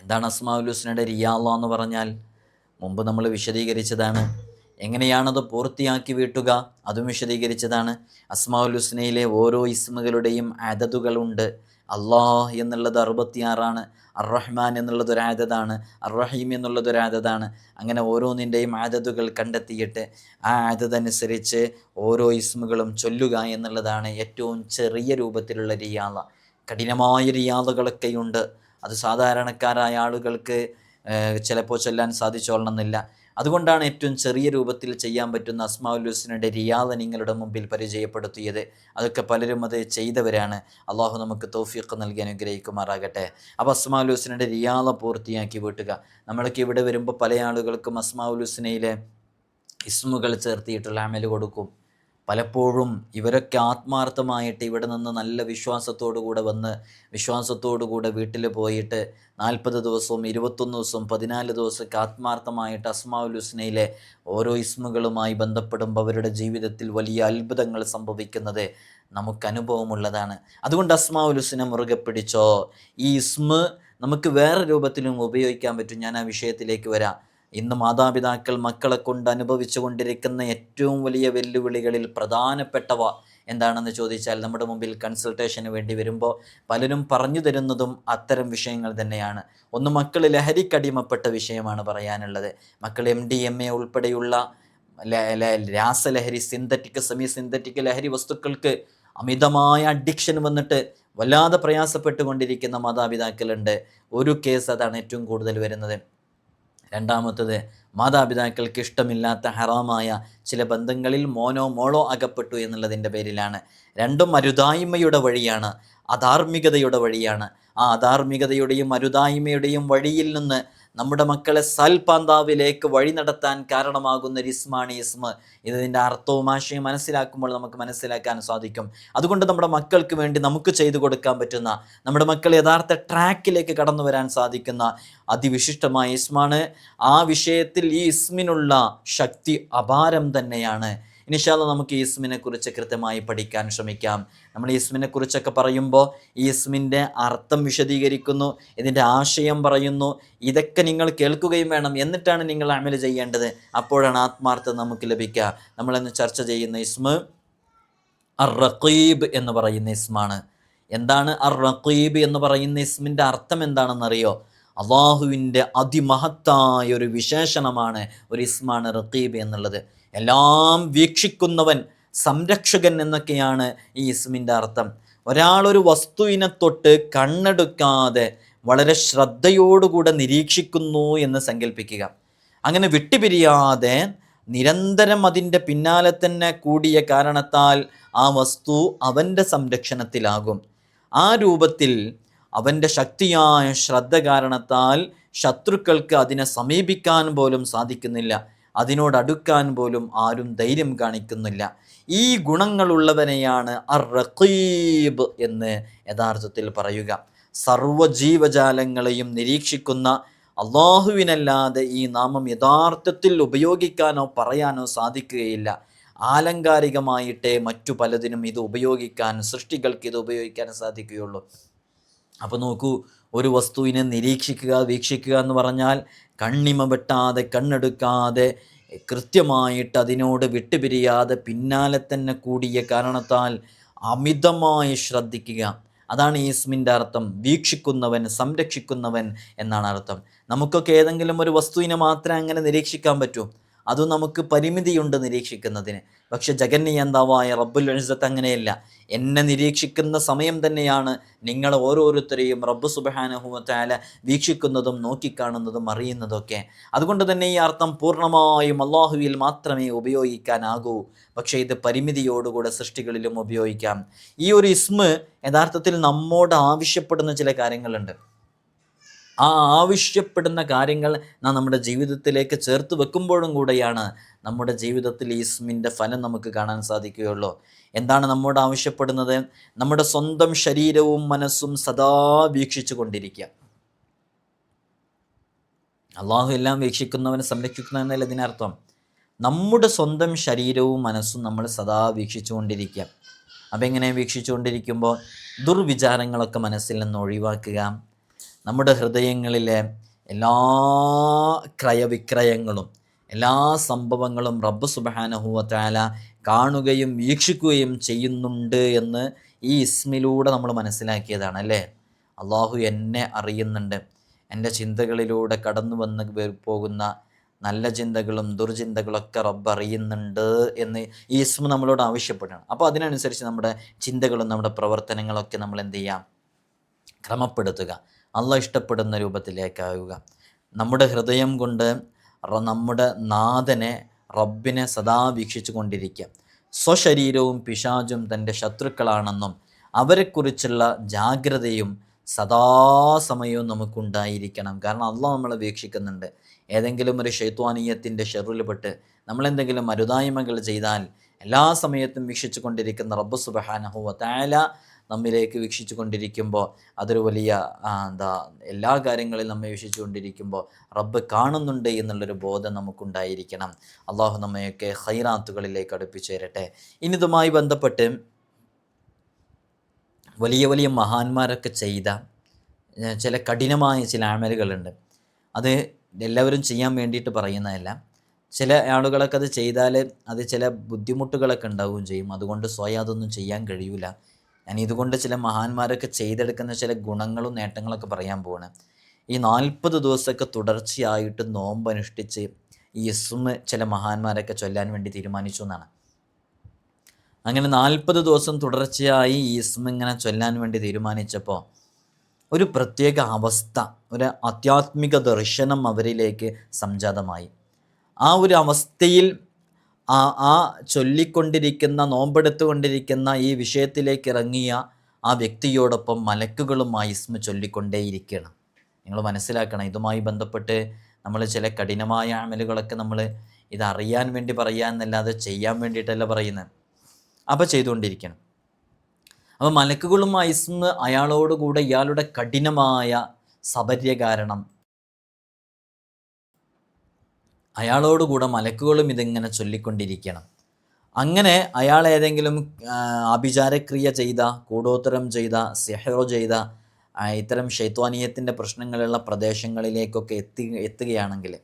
A: എന്താണ് അസ്മാഉൽ ഹുസ്നയുടെ റിയാള എന്ന് പറഞ്ഞാൽ? മുമ്പ് നമ്മൾ വിശദീകരിച്ചതാണ്. എങ്ങനെയാണത് പൂർത്തിയാക്കി വീട്ടുക? അതും വിശദീകരിച്ചതാണ്. അസ്മാവുൽ ഹുസ്നയിലെ ഓരോ ഇസ്മുകളുടെയും അതതുകളുണ്ട് അള്ളാഹ് എന്നുള്ളത് അറുപത്തിയാറാണ് അറഹ്മാൻ എന്നുള്ളത് ഒരു ആദതാണ് അറഹീം എന്നുള്ളത് ഒരു ആദതാണ്. അങ്ങനെ ഓരോന്നിന്റെയും ആദതുകൾ കണ്ടെത്തിയിട്ട് ആ ആദതനുസരിച്ച് ഓരോ ഇസ്മുകളും ചൊല്ലുക എന്നുള്ളതാണ് ഏറ്റവും ചെറിയ രൂപത്തിലുള്ള റിയാദ. കഠിനമായ റിയാദകളൊക്കെയുണ്ട്. അത് സാധാരണക്കാരായ ആളുകൾക്ക് ചിലപ്പോൾ ചൊല്ലാൻ സാധിച്ചോളണമെന്നില്ല. അതുകൊണ്ടാണ് ഏറ്റവും ചെറിയ രൂപത്തിൽ ചെയ്യാൻ പറ്റുന്ന അസ്മാഉൽ ഹുസ്നയുടെ റിയാദ നിങ്ങളുടെ മുമ്പിൽ പരിചയപ്പെടുത്തിയത്. അതൊക്കെ പലരും അത് ചെയ്തവരാണ്. അള്ളാഹു നമുക്ക് തോഫിയൊക്കെ നൽകി അനുഗ്രഹിക്കുമാറാകട്ടെ. അപ്പോൾ അസ്മാഉൽ ഹുസ്നയുടെ റിയാദ പൂർത്തിയാക്കി വീട്ടുക. നമ്മൾക്ക് ഇവിടെ വരുമ്പോൾ പല ആളുകൾക്കും അസ്മാഉൽ ഹുസ്നയിലെ ഇസ്മുകൾ ചേർത്തിയിട്ടുള്ള അമൽ കൊടുക്കും. പലപ്പോഴും ഇവരൊക്കെ ആത്മാർത്ഥമായിട്ട് ഇവിടെ നിന്ന് നല്ല വിശ്വാസത്തോടു കൂടെ വന്ന് വിശ്വാസത്തോടു കൂടെ വീട്ടിൽ പോയിട്ട് നാൽപ്പത് ദിവസവും ഇരുപത്തൊന്ന് ദിവസവും പതിനാല് ദിവസമൊക്കെ ആത്മാർത്ഥമായിട്ട് അസ്മാവുൽ ഹുസ്നയിലെ ഓരോ ഇസ്മുകളുമായി ബന്ധപ്പെടുമ്പോൾ അവരുടെ ജീവിതത്തിൽ വലിയ അത്ഭുതങ്ങൾ സംഭവിക്കുന്നത് നമുക്ക് അനുഭവമുള്ളതാണ് അതുകൊണ്ട് അസ്മാവുൽ ഹുസ്നെ മുറുകെ പിടിച്ചോ? ഈ ഇസ്മ നമുക്ക് വേറെ രൂപത്തിലും ഉപയോഗിക്കാൻ പറ്റും. ഞാൻ ആ വിഷയത്തിലേക്ക് വരാം. ഇന്ന് മാതാപിതാക്കൾ മക്കളെ കൊണ്ട് അനുഭവിച്ചു കൊണ്ടിരിക്കുന്ന ഏറ്റവും വലിയ വെല്ലുവിളികളിൽ പ്രധാനപ്പെട്ടവ എന്താണെന്ന് ചോദിച്ചാൽ നമ്മുടെ മുമ്പിൽ കൺസൾട്ടേഷന് വേണ്ടി വരുമ്പോൾ പലരും പറഞ്ഞു തരുന്നതും അത്തരം വിഷയങ്ങൾ തന്നെയാണ്. ഒന്ന് മക്കൾ ലഹരിക്കടിമപ്പെട്ട വിഷയമാണ് പറയാനുള്ളത്. മക്കൾ എം ഡി എം എ ഉൾപ്പെടെയുള്ള രാസലഹരി സിന്തറ്റിക് സെമി സിന്തറ്റിക് ലഹരി വസ്തുക്കൾക്ക് അമിതമായ അഡിക്ഷൻ വന്നിട്ട് വല്ലാതെ പ്രയാസപ്പെട്ടുകൊണ്ടിരിക്കുന്ന മാതാപിതാക്കളുണ്ട്. ഒരു കേസ് അതാണ് ഏറ്റവും കൂടുതൽ വരുന്നത്. രണ്ടാമത്തത് മാതാപിതാക്കൾക്ക് ഇഷ്ടമില്ലാത്ത ഹറാമായ ചില ബന്ധങ്ങളിൽ മോനോ മോളോ അകപ്പെട്ടു എന്നുള്ളതിന്റെ പേരിലാണ്. രണ്ടും അരുതായ്മയുടെ വഴിയാണ് അധാർമികതയുടെ വഴിയാണ്. ആ അധാർമികതയുടെയും അരുതായ്മയുടെയും വഴിയിൽ നിന്ന് നമ്മുടെ മക്കളെ സൽപാന്താവിലേക്ക് വഴി നടത്താൻ കാരണമാകുന്ന ഒരു ഇസ്മാണ് ഇസ്മ ഇതിന്റെ അർത്ഥവും ആശയം മനസ്സിലാക്കുമ്പോൾ നമുക്ക് മനസ്സിലാക്കാൻ സാധിക്കും. അതുകൊണ്ട് നമ്മുടെ മക്കൾക്ക് വേണ്ടി നമുക്ക് ചെയ്തു കൊടുക്കാൻ പറ്റുന്ന നമ്മുടെ മക്കൾ യഥാർത്ഥ ട്രാക്കിലേക്ക് കടന്നു വരാൻ സാധിക്കുന്ന അതിവിശിഷ്ടമായ ഇസ്മാണ് ആ വിഷയത്തിൽ ഈ ഇസ്മിനുള്ള ശക്തി അപാരം തന്നെയാണ്. ഇനിഷാല്ല നമുക്ക് ഈസ്മിനെ കുറിച്ച് കൃത്യമായി പഠിക്കാൻ ശ്രമിക്കാം. നമ്മൾ ഈസ്മിനെ കുറിച്ചൊക്കെ പറയുമ്പോൾ ഈസ്മിന്റെ അർത്ഥം വിശദീകരിക്കുന്നു ഇതിന്റെ ആശയം പറയുന്നു ഇതൊക്കെ നിങ്ങൾ കേൾക്കുകയും വേണം. എന്നിട്ടാണ് നിങ്ങൾ അമൽ ചെയ്യേണ്ടത്. അപ്പോഴാണ് ആത്മാർത്ഥം നമുക്ക് ലഭിക്കുക. നമ്മളിന്ന് ചർച്ച ചെയ്യുന്ന ഇസ്മ് അർ എന്ന് പറയുന്ന ഇസ്മാണ് എന്താണ് അർ എന്ന് പറയുന്ന ഇസ്മിന്റെ അർത്ഥം എന്താണെന്നറിയോ? അള്ളാഹുവിന്റെ അതിമഹത്തായ ഒരു വിശേഷണമാണ് ഒരു ഇസ്മാണ് റഖീബ് എന്നുള്ളത്. എല്ലാം വീക്ഷിക്കുന്നവൻ സംരക്ഷകൻ എന്നൊക്കെയാണ് ഈ ഇസ്മിന്റെ അർത്ഥം. ഒരാളൊരു വസ്തുവിനെ തൊട്ട് കണ്ണെടുക്കാതെ വളരെ ശ്രദ്ധയോടുകൂടെ നിരീക്ഷിക്കുന്നു എന്ന് സങ്കല്പിക്കുക അങ്ങനെ വിട്ടുപിരിയാതെ നിരന്തരം അതിന്റെ പിന്നാലെ തന്നെ കൂടിയ കാരണത്താൽ ആ വസ്തു അവന്റെ സംരക്ഷണത്തിലാകും. ആ രൂപത്തിൽ അവന്റെ ശക്തിയായ ശ്രദ്ധ കാരണത്താൽ ശത്രുക്കൾക്ക് അതിനെ സമീപിക്കാൻ പോലും സാധിക്കുന്നില്ല. അതിനോട് അടുക്കാൻ പോലും ആരും ധൈര്യം കാണിക്കുന്നില്ല. ഈ ഗുണങ്ങളുള്ളവനെയാണ് അർ റഖീബ് എന്ന് യഥാർത്ഥത്തിൽ പറയുക. സർവജീവജാലങ്ങളെയും നിരീക്ഷിക്കുന്ന അള്ളാഹുവിനല്ലാതെ ഈ നാമം യഥാർത്ഥത്തിൽ ഉപയോഗിക്കാനോ പറയാനോ സാധിക്കുകയില്ല. ആലങ്കാരികമായിട്ടേ മറ്റു പലതിനും ഇത് ഉപയോഗിക്കാൻ സൃഷ്ടികൾക്ക് ഇത് ഉപയോഗിക്കാൻ സാധിക്കുകയുള്ളൂ. അപ്പോൾ നോക്കൂ ഒരു വസ്തുവിനെ നിരീക്ഷിക്കുക വീക്ഷിക്കുക എന്ന് പറഞ്ഞാൽ കണ്ണിമ വെട്ടാതെ കണ്ണെടുക്കാതെ കൃത്യമായിട്ട് അതിനോട് വിട്ടുപിരിയാതെ പിന്നാലെ തന്നെ കൂടിയ കാരണത്താൽ അമിതമായി ശ്രദ്ധിക്കുക. അതാണ് ഈസ്മിന്റെ അർത്ഥം. വീക്ഷിക്കുന്നവൻ സംരക്ഷിക്കുന്നവൻ എന്നാണ് അർത്ഥം. നമുക്കൊക്കെ ഏതെങ്കിലും ഒരു വസ്തുവിനെ മാത്രമേ അങ്ങനെ നിരീക്ഷിക്കാൻ പറ്റൂ. അതും നമുക്ക് പരിമിതിയുണ്ട് നിരീക്ഷിക്കുന്നതിന്. പക്ഷെ ജഗന്നിയന്താവായ റബ്ബുൽ എഴുസത്ത് അങ്ങനെയല്ല. എന്നെ നിരീക്ഷിക്കുന്ന സമയം തന്നെയാണ് നിങ്ങൾ ഓരോരുത്തരെയും റബ്ബ് സുബഹാനഹുവത്തായ വീക്ഷിക്കുന്നതും നോക്കിക്കാണുന്നതും അറിയുന്നതൊക്കെ. അതുകൊണ്ട് തന്നെ ഈ അർത്ഥം പൂർണമായും അള്ളാഹുവിൽ മാത്രമേ ഉപയോഗിക്കാനാകൂ. പക്ഷേ ഇത് പരിമിതിയോടുകൂടെ സൃഷ്ടികളിലും ഉപയോഗിക്കാം. ഈ ഒരു ഇസ്മ് യഥാർത്ഥത്തിൽ നമ്മോട് ആവശ്യപ്പെടുന്ന ചില കാര്യങ്ങളുണ്ട്. ആ ആവശ്യപ്പെടുന്ന കാര്യങ്ങൾ നാം നമ്മുടെ ജീവിതത്തിലേക്ക് ചേർത്ത് വെക്കുമ്പോഴും കൂടെയാണ് നമ്മുടെ ജീവിതത്തിൽ ഈ ഇസ്മിന്റെ ഫലം നമുക്ക് കാണാൻ സാധിക്കുകയുള്ളൂ. എന്താണ് നമ്മോട് ആവശ്യപ്പെടുന്നത്? നമ്മുടെ സ്വന്തം ശരീരവും മനസ്സും സദാ വീക്ഷിച്ചു കൊണ്ടിരിക്കുക. അള്ളാഹു എല്ലാം വീക്ഷിക്കുന്നവനെ സംരക്ഷിക്കുന്നവനല്ല ഇതിനർത്ഥം. നമ്മുടെ സ്വന്തം ശരീരവും മനസ്സും നമ്മൾ സദാ വീക്ഷിച്ചുകൊണ്ടിരിക്കുക അപ്പം എങ്ങനെ വീക്ഷിച്ചുകൊണ്ടിരിക്കുമ്പോൾ ദുർവിചാരങ്ങളൊക്കെ മനസ്സിൽ നിന്ന് ഒഴിവാക്കുക. നമ്മുടെ ഹൃദയങ്ങളിലെ എല്ലാ ക്രയവിക്രയങ്ങളും എല്ലാ സംഭവങ്ങളും റബ്ബ് സുബാനഹുവത്താല കാണുകയും വീക്ഷിക്കുകയും ചെയ്യുന്നുണ്ട് എന്ന് ഈ ഇസ്മിലൂടെ നമ്മൾ മനസ്സിലാക്കിയതാണ് അല്ലേ? അള്ളാഹു എന്നെ അറിയുന്നുണ്ട്. എന്റെ ചിന്തകളിലൂടെ കടന്നു വന്ന് പോകുന്ന നല്ല ചിന്തകളും ദുർചിന്തകളൊക്കെ റബ്ബ് അറിയുന്നുണ്ട് എന്ന് ഈ ഇസ്മ നമ്മളോട് ആവശ്യപ്പെടുകയാണ് അപ്പോൾ അതിനനുസരിച്ച് നമ്മുടെ ചിന്തകളും നമ്മുടെ പ്രവർത്തനങ്ങളൊക്കെ നമ്മൾ എന്ത് ചെയ്യാം? ക്രമപ്പെടുത്തുക. അള്ള ഇഷ്ടപ്പെടുന്ന രൂപത്തിലേക്കാവുക. നമ്മുടെ ഹൃദയം കൊണ്ട് നമ്മുടെ നാഥനെ റബ്ബിനെ സദാ വീക്ഷിച്ചു കൊണ്ടിരിക്കുക സ്വശരീരവും പിശാചും തന്റെ ശത്രുക്കളാണെന്നും അവരെക്കുറിച്ചുള്ള ജാഗ്രതയും സദാസമയവും നമുക്കുണ്ടായിരിക്കണം. കാരണം അള്ളാഹ് നമ്മളെ വീക്ഷിക്കുന്നുണ്ട്. ഏതെങ്കിലും ഒരു ഷെയ്ത്വാനീയത്തിന്റെ ഷെറിൽപ്പെട്ട് നമ്മളെന്തെങ്കിലും അരുതായ്മകൾ ചെയ്താൽ എല്ലാ സമയത്തും വീക്ഷിച്ചു കൊണ്ടിരിക്കുന്ന റബ്ബ് സുബഹാനഹുവ താല നമ്മിലേക്ക് വീക്ഷിച്ചു കൊണ്ടിരിക്കുമ്പോൾ അതൊരു വലിയ എന്താ എല്ലാ കാര്യങ്ങളിലും നമ്മെ വീക്ഷിച്ചു കൊണ്ടിരിക്കുമ്പോൾ റബ്ബ് കാണുന്നുണ്ട് എന്നുള്ളൊരു ബോധം നമുക്കുണ്ടായിരിക്കണം. അള്ളാഹു നമ്മയൊക്കെ ഹൈറാത്തുകളിലേക്ക് അടുപ്പിച്ചു തരട്ടെ. ഇനി ഇതുമായി ബന്ധപ്പെട്ട് വലിയ വലിയ മഹാന്മാരൊക്കെ ചെയ്ത ചില കഠിനമായ ചില ആമലുകളുണ്ട് അത് എല്ലാവരും ചെയ്യാൻ വേണ്ടിയിട്ട് പറയുന്നതല്ല. ചില ആളുകളൊക്കെ അത് ചെയ്താൽ അത് ചില ബുദ്ധിമുട്ടുകളൊക്കെ ഉണ്ടാവുകയും ചെയ്യും. അതുകൊണ്ട് സ്വയം അതൊന്നും ചെയ്യാൻ കഴിയൂല. ഞാൻ ഇതുകൊണ്ട് ചില മഹാന്മാരൊക്കെ ചെയ്തെടുക്കുന്ന ചില ഗുണങ്ങളും നേട്ടങ്ങളൊക്കെ പറയാൻ പോവാണ്. ഈ നാൽപ്പത് ദിവസമൊക്കെ തുടർച്ചയായിട്ട് നോമ്പ് അനുഷ്ഠിച്ച് ഈ ഇസ്മ ചില മഹാന്മാരൊക്കെ ചൊല്ലാൻ വേണ്ടി തീരുമാനിച്ചു എന്നാണ്. അങ്ങനെ നാൽപ്പത് ദിവസം തുടർച്ചയായി ഈ ഇങ്ങനെ ചൊല്ലാൻ വേണ്ടി തീരുമാനിച്ചപ്പോൾ ഒരു പ്രത്യേക അവസ്ഥ ഒരു ആധ്യാത്മിക ദർശനം അവരിലേക്ക് സംജാതമായി. ആ ഒരു അവസ്ഥയിൽ ആ ആ ചൊല്ലിക്കൊണ്ടിരിക്കുന്ന നോമ്പെടുത്തുകൊണ്ടിരിക്കുന്ന ഈ വിഷയത്തിലേക്ക് ഇറങ്ങിയ ആ വ്യക്തിയോടൊപ്പം മലക്കുകളുമായി ഇസ്മ ചൊല്ലിക്കൊണ്ടേയിരിക്കണം. നിങ്ങൾ മനസ്സിലാക്കണം ഇതുമായി ബന്ധപ്പെട്ട് നമ്മൾ ചില കഠിനമായ അമലുകളൊക്കെ നമ്മൾ ഇതറിയാൻ വേണ്ടി പറയുക എന്നല്ലാതെ ചെയ്യാൻ വേണ്ടിയിട്ടല്ല പറയുന്നത്. അപ്പോൾ ചെയ്തുകൊണ്ടിരിക്കണം. അപ്പോൾ മലക്കുകളുമായി ഇസ്മ അയാളോടുകൂടെ ഇയാളുടെ കഠിനമായ സബര്യ കാരണം അയാളോടുകൂടെ മലക്കുകളും ഇതിങ്ങനെ ചൊല്ലിക്കൊണ്ടിരിക്കണം. അങ്ങനെ അയാൾ ഏതെങ്കിലും അഭിചാരക്രിയ ചെയ്ത കൂടോത്തരം ചെയ്ത സെഹറോ ചെയ്ത ഇത്തരം ശൈത്വാനീയത്തിന്റെ പ്രശ്നങ്ങളുള്ള പ്രദേശങ്ങളിലേക്കൊക്കെ എത്തി എത്തുകയാണെങ്കിൽ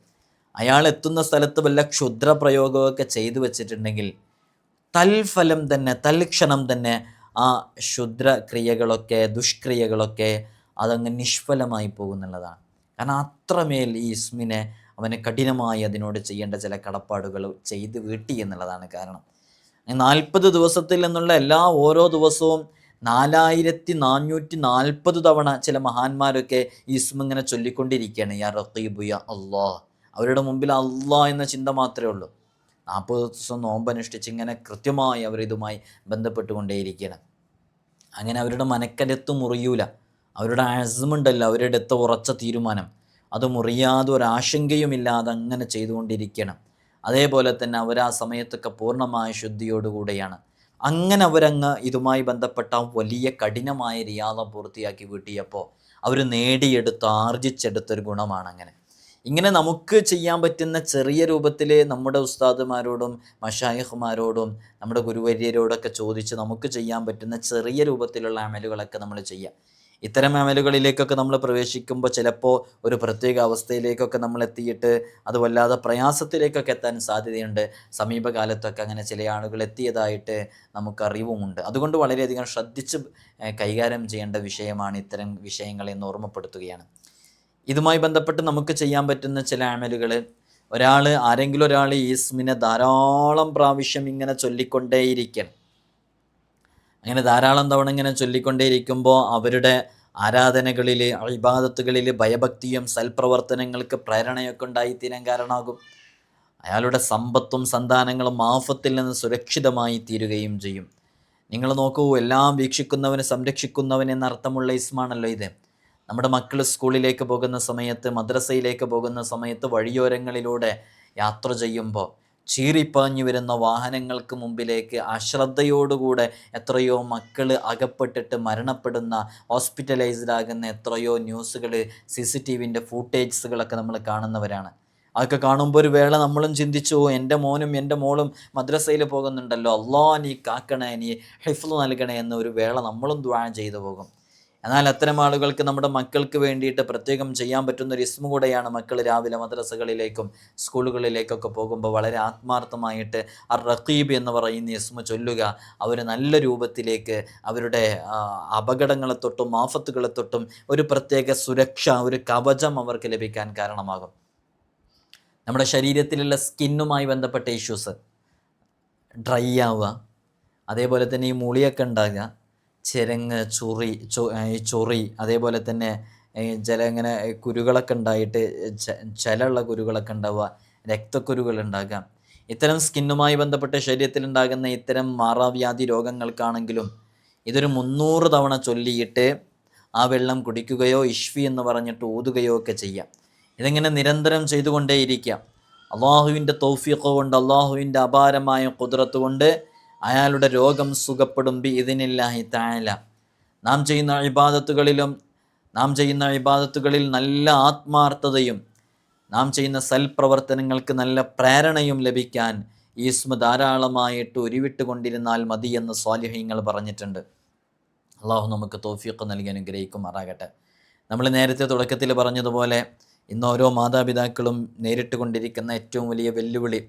A: അയാൾ എത്തുന്ന സ്ഥലത്ത് വല്ല ക്ഷുദ്ര പ്രയോഗമൊക്കെ ചെയ്തു വെച്ചിട്ടുണ്ടെങ്കിൽ തൽഫലം തന്നെ തൽക്ഷണം തന്നെ ആ ക്ഷുദ്രക്രിയകളൊക്കെ ദുഷ്ക്രിയകളൊക്കെ അതങ്ങ് നിഷ്ഫലമായി പോകുന്നുള്ളതാണ്. കാരണം അത്രമേൽ ഈ ഇസ്മിനെ അവന് കഠിനമായി അതിനോട് ചെയ്യേണ്ട ചില കടപ്പാടുകൾ ചെയ്ത് വീട്ടി എന്നുള്ളതാണ് കാരണം. നാൽപ്പത് ദിവസത്തിൽ നിന്നുള്ള എല്ലാ ഓരോ ദിവസവും നാലായിരത്തി നാനൂറ്റി നാൽപ്പത് തവണ ചില മഹാന്മാരൊക്കെ ഈസ്മ ഇങ്ങനെ ചൊല്ലിക്കൊണ്ടിരിക്കുകയാണ് യാ റഖീബു യാ അള്ളാഹ് അവരുടെ മുമ്പിൽ അള്ളാഹ് എന്ന ചിന്ത മാത്രമേ ഉള്ളൂ. നാൽപ്പത് ദിവസം നോമ്പ് അനുഷ്ഠിച്ച് ഇങ്ങനെ കൃത്യമായി അവർ ഇതുമായി ബന്ധപ്പെട്ടുകൊണ്ടേയിരിക്കുകയാണ്. അങ്ങനെ അവരുടെ മനക്കരുത്ത് മുറിയൂല. അവരുടെ ആസമുണ്ടല്ലോ അവരുടെ അടുത്ത ഉറച്ച തീരുമാനം. അത് മുറിയാതെ ഒരാശങ്കയുമില്ലാതെ അങ്ങനെ ചെയ്തുകൊണ്ടിരിക്കണം. അതേപോലെ തന്നെ അവർ ആ സമയത്തൊക്കെ പൂർണമായ ശുദ്ധിയോടുകൂടെയാണ്. അങ്ങനെ അവരങ്ങ് ഇതുമായി ബന്ധപ്പെട്ട വലിയ കഠിനമായ റിയാദ പൂർത്തിയാക്കി വീട്ടിയപ്പോൾ അവർ നേടിയെടുത്ത് ആർജിച്ചെടുത്തൊരു ഗുണമാണ് അങ്ങനെ ഇങ്ങനെ നമുക്ക് ചെയ്യാൻ പറ്റുന്ന ചെറിയ രൂപത്തിൽ നമ്മുടെ ഉസ്താദുമാരോടും മഷായിഹുമാരോടും നമ്മുടെ ഗുരുവര്യരോടൊക്കെ ചോദിച്ച് നമുക്ക് ചെയ്യാൻ പറ്റുന്ന ചെറിയ രൂപത്തിലുള്ള അമലുകളൊക്കെ നമ്മൾ ചെയ്യാം. ഇത്തരം അമലുകളിലേക്കൊക്കെ നമ്മൾ പ്രവേശിക്കുമ്പോൾ ചിലപ്പോൾ ഒരു പ്രത്യേക അവസ്ഥയിലേക്കൊക്കെ നമ്മൾ എത്തിയിട്ട് അത് വല്ലാതെ പ്രയാസത്തിലേക്കൊക്കെ എത്താൻ സാധ്യതയുണ്ട്. സമീപകാലത്തൊക്കെ അങ്ങനെ ചില ആളുകൾ എത്തിയതായിട്ട് നമുക്ക് അറിവുമുണ്ട് അതുകൊണ്ട് വളരെയധികം ശ്രദ്ധിച്ച് കൈകാര്യം ചെയ്യേണ്ട വിഷയമാണ് ഇത്തരം വിഷയങ്ങളെ എന്ന് ഓർമ്മപ്പെടുത്തുകയാണ്. ഇതുമായി ബന്ധപ്പെട്ട് നമുക്ക് ചെയ്യാൻ പറ്റുന്ന ചില അമലുകൾ ഒരാൾ ആരെങ്കിലും ഒരാൾ ഈ ഇസ്മിനെ ധാരാളം പ്രാവശ്യം ഇങ്ങനെ ചൊല്ലിക്കൊണ്ടേയിരിക്കണം. അങ്ങനെ ധാരാളം തവണ ഇങ്ങനെ ചൊല്ലിക്കൊണ്ടേയിരിക്കുമ്പോൾ അവരുടെ ആരാധനകളിൽ ഇബാദത്തുകളിൽ ഭയഭക്തിയും സൽപ്രവർത്തനങ്ങൾക്ക് പ്രേരണയൊക്കെ ഉണ്ടായിത്തീരാൻ കാരണമാകും. അയാളുടെ സമ്പത്തും സന്താനങ്ങളും ആഫത്തിൽ നിന്ന് സുരക്ഷിതമായി തീരുകയും ചെയ്യും. നിങ്ങൾ നോക്കൂ എല്ലാം വീക്ഷിക്കുന്നവന് സംരക്ഷിക്കുന്നവൻ എന്നർത്ഥമുള്ള ഇസ്മാണല്ലോ ഇത്. നമ്മുടെ മക്കൾ സ്കൂളിലേക്ക് പോകുന്ന സമയത്ത് മദ്രസയിലേക്ക് പോകുന്ന സമയത്ത് വഴിയോരങ്ങളിലൂടെ യാത്ര ചെയ്യുമ്പോൾ ചീറിപ്പാഞ്ഞു വരുന്ന വാഹനങ്ങൾക്ക് മുമ്പിലേക്ക് അശ്രദ്ധയോടുകൂടെ എത്രയോ മക്കൾ അകപ്പെട്ടിട്ട് മരണപ്പെടുന്ന ഹോസ്പിറ്റലൈസ്ഡ് ആകുന്ന എത്രയോ ന്യൂസുകൾ സി സി ടി വിന്റെ ഫൂട്ടേജസുകളൊക്കെ നമ്മൾ കാണുന്നവരാണ്. അതൊക്കെ കാണുമ്പോൾ ഒരു വേള നമ്മളും ചിന്തിച്ചു "ഓ, എന്റെ മോനും എന്റെ മോളും മദ്രസയിൽ പോകുന്നുണ്ടല്ലോ അള്ളാ നീ കാക്കണേ നീ ഹിഫ്ല് നൽകണേ എന്ന് ഒരു വേള നമ്മളും ദ്വാ ചെയ്തു പോകും. എന്നാൽ അത്തരം ആളുകൾക്ക് നമ്മുടെ മക്കൾക്ക് വേണ്ടിയിട്ട് പ്രത്യേകം ചെയ്യാൻ പറ്റുന്ന ഒരു ഇസ്മു കൂടെയാണ് മക്കൾ രാവിലെ മദ്രസകളിലേക്കും സ്കൂളുകളിലേക്കൊക്കെ പോകുമ്പോൾ വളരെ ആത്മാർത്ഥമായിട്ട് അർ റഖീബ് എന്ന് പറയുന്ന ഇസ്മു ചൊല്ലുക. അവർ നല്ല രൂപത്തിലേക്ക് അവരുടെ അപകടങ്ങളെ തൊട്ടും ആഫത്തുകളെ തൊട്ടും ഒരു പ്രത്യേക സുരക്ഷ ഒരു കവചം അവർക്ക് ലഭിക്കാൻ കാരണമാകും. നമ്മുടെ ശരീരത്തിലുള്ള സ്കിന്നുമായി ബന്ധപ്പെട്ട ഇഷ്യൂസ് ഡ്രൈ ആവുക. അതേപോലെ തന്നെ ഈ മുളിയൊക്കെ ഉണ്ടാകുക. ചിരങ്ങ് ചൊറി ചൊറി അതേപോലെ തന്നെ ചില ഇങ്ങനെ കുരുകളൊക്കെ ഉണ്ടായിട്ട് ചിലുള്ള കുരുകളൊക്കെ ഉണ്ടാവുക രക്തക്കുരുകൾ ഉണ്ടാകാം. ഇത്തരം സ്കിന്നുമായി ബന്ധപ്പെട്ട് ശരീരത്തിൽ ഉണ്ടാകുന്ന ഇത്തരം മാറാവ്യാധി രോഗങ്ങൾക്കാണെങ്കിലും ഇതൊരു മുന്നൂറ് തവണ ചൊല്ലിയിട്ട് ആ വെള്ളം കുടിക്കുകയോ ഇഷ്വി എന്ന് പറഞ്ഞിട്ട് ഊതുകയോ ഒക്കെ ചെയ്യാം. ഇതിങ്ങനെ നിരന്തരം ചെയ്തുകൊണ്ടേയിരിക്കാം. അള്ളാഹുവിന്റെ തൗഫീഖ് കൊണ്ട് അള്ളാഹുവിന്റെ അപാരമായ കുതിരത്ത് കൊണ്ട് അയാളുടെ രോഗം സുഖപ്പെടും ബി ഇതിനില്ലാഹി താല നാം ചെയ്യുന്ന ഇബാദത്തുകളിലും നാം ചെയ്യുന്ന ഇബാദത്തുകളിൽ നല്ല ആത്മാർത്ഥതയും നാം ചെയ്യുന്ന സൽപ്രവർത്തനങ്ങൾക്ക് നല്ല പ്രേരണയും ലഭിക്കാൻ ഈസ്മ ധാരാളമായിട്ട് ഉരുവിട്ട് കൊണ്ടിരുന്നാൽ മതി എന്ന് സ്വാലിഹ്യങ്ങൾ പറഞ്ഞിട്ടുണ്ട്. അള്ളാഹു നമുക്ക് തോഫിയൊക്കെ നൽകി അനുഗ്രഹിക്കുമാറാകട്ടെ. നമ്മൾ നേരത്തെ തുടക്കത്തിൽ പറഞ്ഞതുപോലെ ഇന്ന് ഓരോ മാതാപിതാക്കളും നേരിട്ട് കൊണ്ടിരിക്കുന്ന ഏറ്റവും വലിയ വെല്ലുവിളി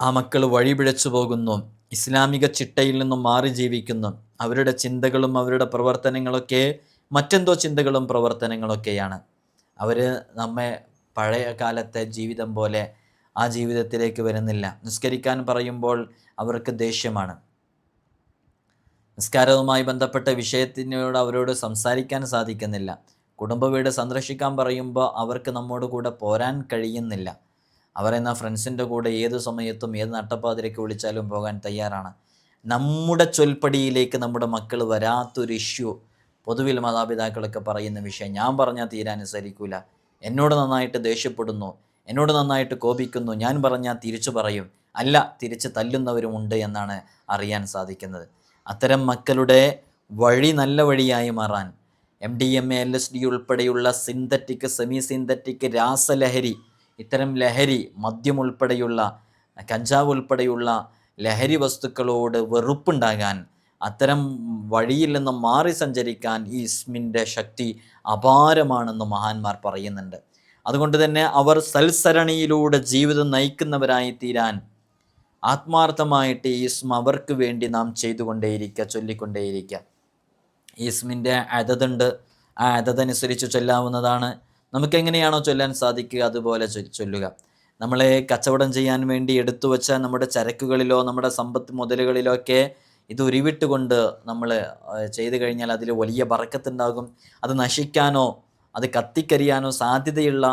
A: ആ മക്കൾ വഴിപിഴച്ചു പോകുന്നു. ഇസ്ലാമിക ചിട്ടയിൽ നിന്നും മാറി ജീവിക്കുന്നു. അവരുടെ ചിന്തകളും അവരുടെ പ്രവർത്തനങ്ങളൊക്കെ മറ്റെന്തോ ചിന്തകളും പ്രവർത്തനങ്ങളൊക്കെയാണ്. അവർ നമ്മെ പഴയ കാലത്തെ ജീവിതം പോലെ ആ ജീവിതത്തിലേക്ക് വരുന്നില്ല. നിസ്കരിക്കാൻ പറയുമ്പോൾ അവർക്ക് ദേഷ്യമാണ്. നിസ്കാരവുമായി ബന്ധപ്പെട്ട വിഷയത്തിനോട് അവരോട് സംസാരിക്കാൻ സാധിക്കുന്നില്ല. കുടുംബ വീട് സന്ദർശിക്കാൻ പറയുമ്പോൾ അവർക്ക് നമ്മോട് കൂടെ പോരാൻ കഴിയുന്നില്ല. അവർ എന്ന ഫ്രണ്ട്സിന്റെ കൂടെ ഏത് സമയത്തും ഏത് നട്ടപ്പാതിരയ്ക്ക് വിളിച്ചാലും പോകാൻ തയ്യാറാണ്. നമ്മുടെ ചൊൽപ്പടിയിലേക്ക് നമ്മുടെ മക്കൾ വരാത്തൊരു ഇഷ്യൂ പൊതുവിൽ മാതാപിതാക്കളൊക്കെ പറയുന്ന വിഷയം ഞാൻ പറഞ്ഞാൽ തീരാനുസരിക്കില്ല എന്നോട് നന്നായിട്ട് ദേഷ്യപ്പെടുന്നു എന്നോട് നന്നായിട്ട് കോപിക്കുന്നു ഞാൻ പറഞ്ഞാൽ തിരിച്ചു പറയും. അല്ല തിരിച്ച് തല്ലുന്നവരുമുണ്ട് എന്നാണ് അറിയാൻ സാധിക്കുന്നത്. അത്തരം മക്കളുടെ വഴി നല്ല വഴിയായി മാറാൻ M D M A L S D ഉൾപ്പെടെയുള്ള സിന്തറ്റിക് സെമി സിന്തറ്റിക് രാസലഹരി ഇത്തരം ലഹരി മദ്യം ഉൾപ്പെടെയുള്ള കഞ്ചാവ് ഉൾപ്പെടെയുള്ള ലഹരി വസ്തുക്കളോട് വെറുപ്പുണ്ടാകാൻ അത്തരം വഴിയിൽ നിന്ന് മാറി സഞ്ചരിക്കാൻ ഈ ഇസ്മിന്റെ ശക്തി അപാരമാണെന്ന് മഹാന്മാർ പറയുന്നുണ്ട്. അതുകൊണ്ട് തന്നെ അവർ സൽസരണിയിലൂടെ ജീവിതം നയിക്കുന്നവരായി തീരാൻ ആത്മാർത്ഥമായിട്ട് ഈ അവർക്ക് വേണ്ടി നാം ചെയ്തുകൊണ്ടേയിരിക്കുക ചൊല്ലിക്കൊണ്ടേയിരിക്കുക ഈസ്മിന്റെ അതതുണ്ട് ആ അതതനുസരിച്ച് ചൊല്ലാവുന്നതാണ്. നമുക്ക് എങ്ങനെയാണോ ചൊല്ലാൻ സാധിക്കുക അതുപോലെ ചൊല്ലുക. നമ്മളെ കച്ചവടം ചെയ്യാൻ വേണ്ടി എടുത്തു വെച്ച നമ്മുടെ ചരക്കുകളിലോ നമ്മുടെ സമ്പത്ത് മുതലുകളിലോ ഒക്കെ ഇത് ഉരുവിട്ടുകൊണ്ട് നമ്മൾ ചെയ്തു കഴിഞ്ഞാൽ അതിൽ വലിയ ബറക്കത്തുണ്ടാകും അത് നശിക്കാനോ അത് കത്തിക്കരിയാനോ സാധ്യതയുള്ള